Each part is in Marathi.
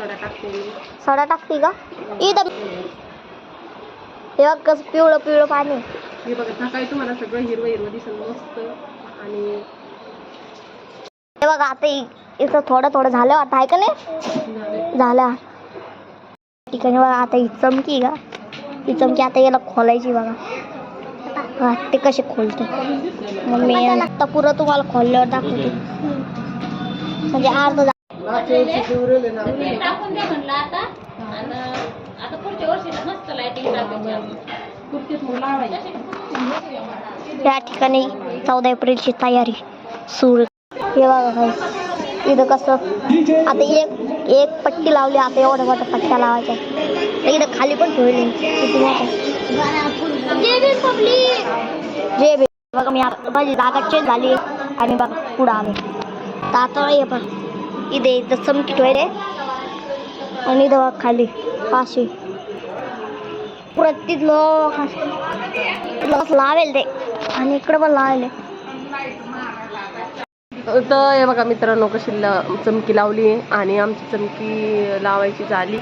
सोडा टाकते मी. सोडा टाकते का? इथं हे बघ कसं पिवळं पिवळं पाणी. हे बघा सकाळी तुम्हाला सगळं हिरवं हिरवं दिसेल मस्त. आणि हे बघा आता इथं थोडं थोडं झालं वाटतं आहे का नाही? झाले. ठिकाणी बघा आता ही चमकी का? ही चमकी आता याला खोलायची बघा. ते कसे खोलते. मग मी आता पुरं तुम्हाला खोलल्यावर दाखवते. म्हणजे अर्ध दा- कुर्तीत मग लावायची. या ठिकाणी चौदा एप्रिलची तयारी सुरू. हे बघा guys. इथं कसं? आता एक एक पट्टी लावली आता एवढ्या मोठ्या पट्ट्या लावायच्या. इथं खाली पण ठेवली. किती जे बी. बघा मी आता माझी जागा चेंज झाली. आणि बघा पुढं आले तर आता हे बघ इथे इथं चमकी ठेवले आणि बघ खाली पाचशे प्रत्येक लोक लोक लावेल ते आणि इकडे पण लावेल तर हे बघा मित्रांनो कशी ल- चमकी लावली आणि आमची चमकी लावायची झाली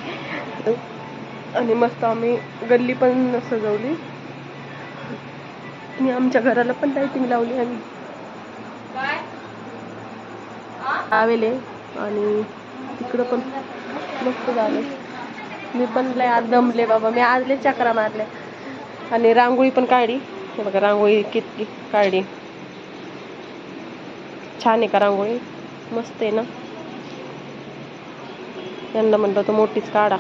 आणि मस्त आम्ही गल्ली पण सजवली आणि आमच्या घराला पण लाईटिंग लावली आम्ही लावेले आणि तिकडं पण मस्त झालं. मी पण लय आज दमले बाबा. मी आज लय चक्रा मारल्या. आणि रांगोळी पण काढली. हे बघा रांगोळी किती काढली. छान आहे का रांगोळी? मस्त आहे ना? यांना म्हणलं तर मोठीच काढा.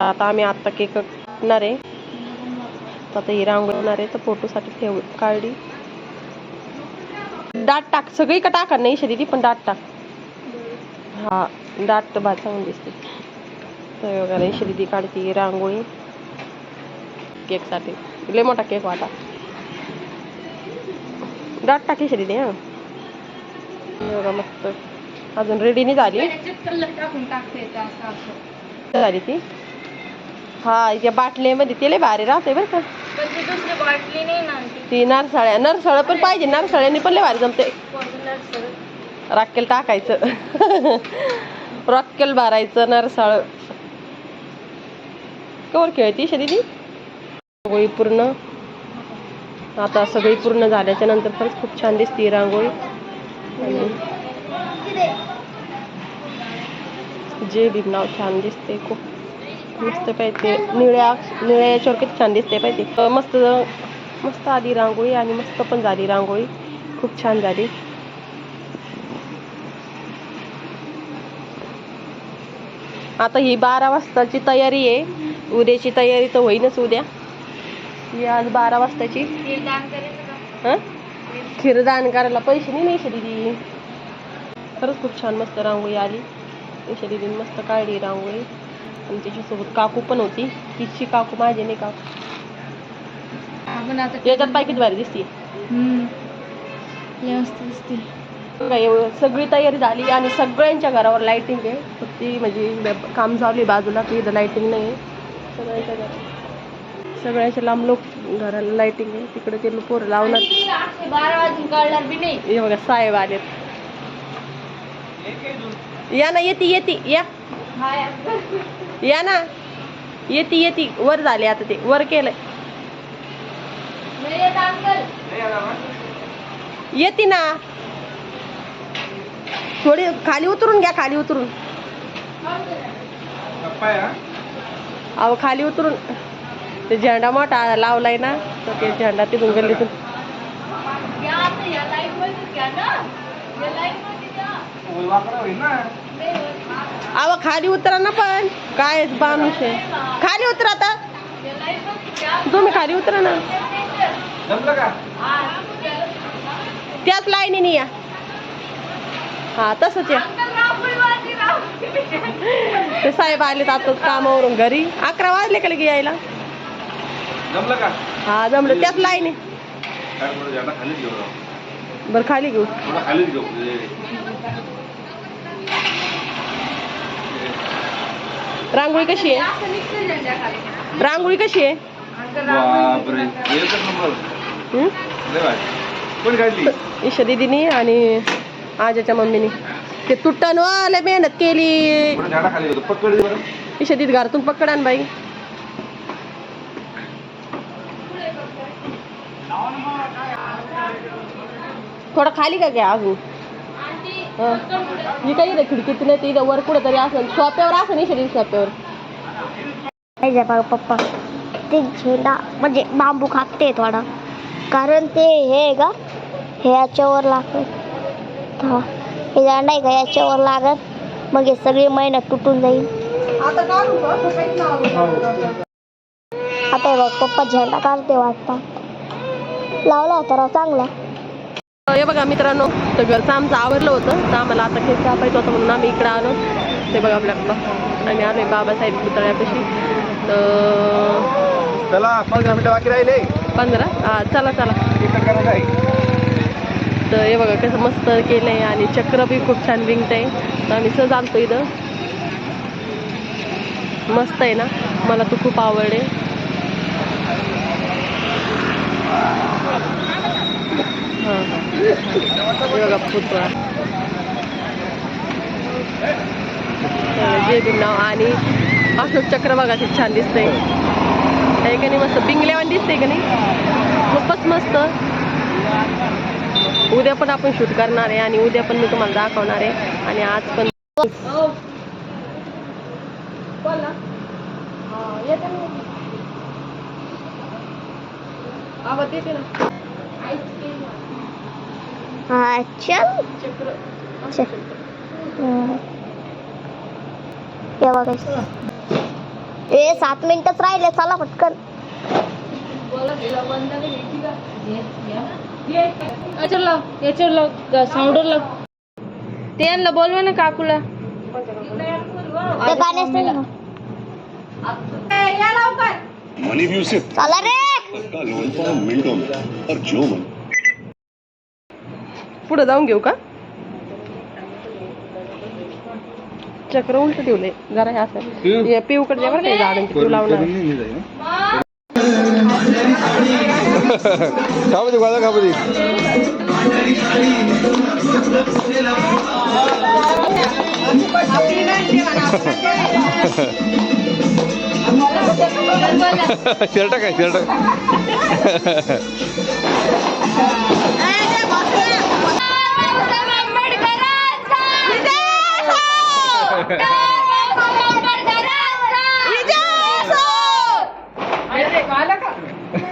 आता आम्ही आत्ता केक कापणार आहे. तर आता ही रांगोळी आहे तर फोटोसाठी ठेव काढली. दाट टाक. सगळी का टाका नाही शरीरी पण दाट टाक. हा दाट भात चांगली दिसते. तर वगैरे शरीरी काढते रांगोळी. केकसाठी लय मोठा केक हो वाटा दाट टाकी शरीरी हां. मस्त. अजून रेडी नाही झाली. झाली ती? हा इथे बाटलीमध्ये ते लय भारी राहते बरं का. ती नरसाळ्या नरसाळ पण पाहिजे नारसाळ्याने पण लय भारी जमते. राक्केल टाकायचं. रॉक्केल भरायचं नरसाळ. कवर खेळती दिदी रांगोळी पूर्ण. आता सगळी पूर्ण झाल्याच्यानंतर खरंच खूप छान दिसते रांगोळी. आणि जे बी नाव छान दिसते खूप मस्त पाहिजे निळ्या निळ्या याच्यावर किती छान दिसते पाहिजे मस्त मस्त आली रांगोळी आणि मस्त पण झाली रांगोळी. खूप छान झाली. आता ही बारा वाजताची तयारी आहे. उद्याची तयारी तर होईनच उद्या. ही आज बारा वाजताची. हं? खीरदान करायला पैसे नाही नाही दिदी. खरंच खूप छान मस्त रांगोळी आली. ईशा दिदीने मस्त काढली रांगोळी. आणि त्याच्यासोबत काकू पण होती. तिची काकू माझी नाही काकू. याच्यात पाय किती भारी दिसते काय सगळी तयारी झाली आणि सगळ्यांच्या घरावर लाईटिंग आहे. फक्त म्हणजे काम चालू आहे बाजूला की इथं लाईटिंग नाही आहे. सगळ्यांच्या घरात. सगळ्याच्या लांब लोक घराला लाईटिंग आहे. तिकडे ते पोरं लावणार. बारा वाजून कळणार बी नाही. हे बघा साहेब आलेत. या ना येते येते या. या. ना. येते येते. वर झाले आता ते. वर केलंय. येते ना. थोडी खाली उतरून घ्या खाली उतरून. अहो खाली उतरून. ते झेंडा मोठा लावलाय ना तर ते झेंडा तिथून गल्लीतून अहो खाली उतरा ना पण. काय माणूस आहे खाली उतरा आता. तुम्ही खाली उतरा ना. त्याच लाईनीने या. हा तसंच या. ते साहेब आलेत आता कामावरून घरी. अकरा वाजले का लगे यायला? जमलं का? हा जमलं. त्याच लाईनी. बरं खाली घेऊ. रांगोळी कशी आहे? रांगोळी कशी आहे? ईशा दिदीनी आणि आजाच्या मम्मीने. ते तुटन व लय मेहनत केली. पुढे शेतीत घरातून पकड बाई. थोडं खाली का घ्या अजून? मी काही खिडकीत नाही ते वर कुठं तरी असं सोप्यावर असं नाही सोप्यावर पप्पा. ते झेंडा म्हणजे बांबू खाते थोडा कारण ते हे आहे का हे लागत हा. हे झेंडा आहे का? याच्यावर लागत मग हे सगळी मेहनत तुटून जाईल. आता हे बघ पप्पा झेंडा काढते वाटता. लावला होता राव चांगला. हे बघा मित्रांनो तर घरचं आमचं आवरलं होतं. तर आम्हाला आता खेळ कापायचं होतं म्हणून आम्ही इकडं आलो. ते बघा आपल्या आम्ही आलोय बाबासाहेब पुतळ्यापाशी. तर चला पंधरा मिनिटं बाकी राहिले. पंधरा? हा चला चला. आहे तर हे बघा कसं मस्त केलंय आणि चक्र बी खूप छान विंगतंय. तर आम्ही सहज आणतो इथं. मस्त आहे ना? मला तू खूप आवडे हां. हे बघा पुतळा. जे बिन नाव आणि अशोक चक्र बघा ते छान दिसतंय. आहे का नाही मस्त? बिंगल्यावान दिसतंय का नाही? खूपच मस्त. उद्या पण आपण शूट करणार आहे आणि उद्या पण मी तुम्हाला दाखवणार आहे. आणि आज पण ए सात मिनिटच राहिले. चला पटकन. याच्यावर लाव याच्यावर लाव साऊंडवर लाव. त्यांना बोलवा ना काकूला. ते गाण्याच नाही ना. मनी भी उसे चला रे. का लोन मिनटों में. और जो मन पुढे जाऊन घेऊ का? चक्र उलट ठेवले जरा हे असं. हे पिऊकडे बरं काही झाडांची पिऊ लावणार. खाऊ दे गोळा खाऊ दे शर्ट काय शर्ट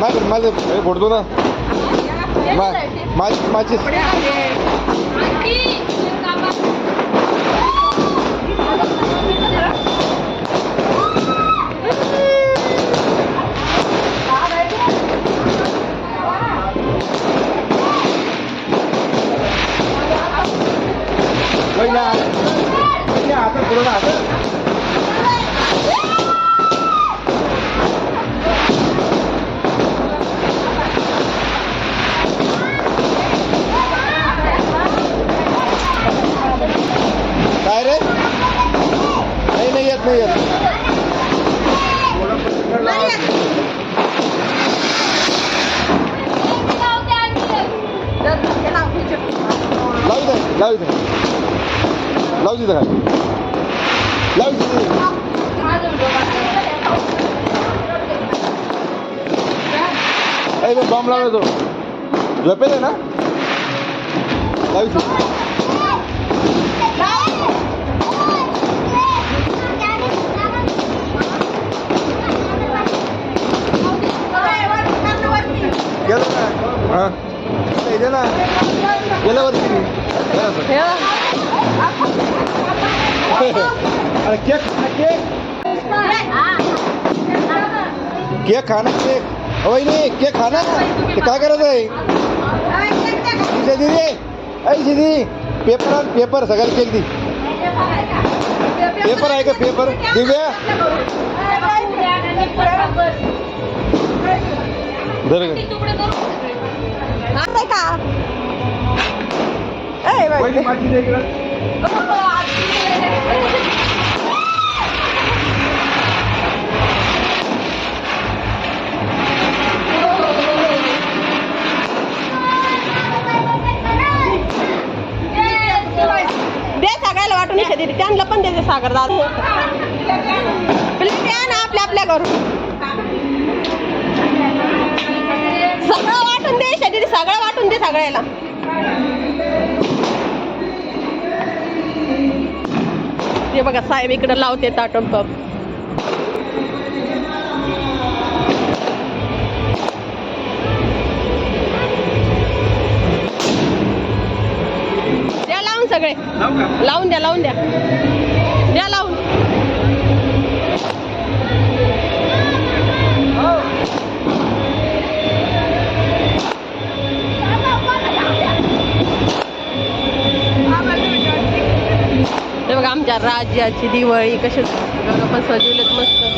माझं माझं हे फोडतो ना. मा- माझी माझी लावू दे लावू दे खाली लावू दे अरे तो बॉम्ब लावला तो झोपेल आहे ना लावू दे गेलं ना हा ना सर. अरे केक खा, केक केक खाना केक. अवय नाही केक खाना ते काय करायचं आहे? दिदी रे ऐ दिदी. पेपर पेपर सगळ्याला केक दे. पेपर आहे का पेपर? दिव्या? धर का? सगळ्याला वाटून दीदी त्यांना पण द्यायचे सागर दादा. ना आपल्या आपल्या घरून. सगळं वाटून दे दीदी सगळं वाटून दे सगळ्याला. ते बघा साहेब इकडे लावते ताटम टॉप द्या लावून सगळे. लावून द्या लावून द्या. द्या लावून. आमच्या राज्याची दिवाळी कशी आपण पण सजवलेत मस्त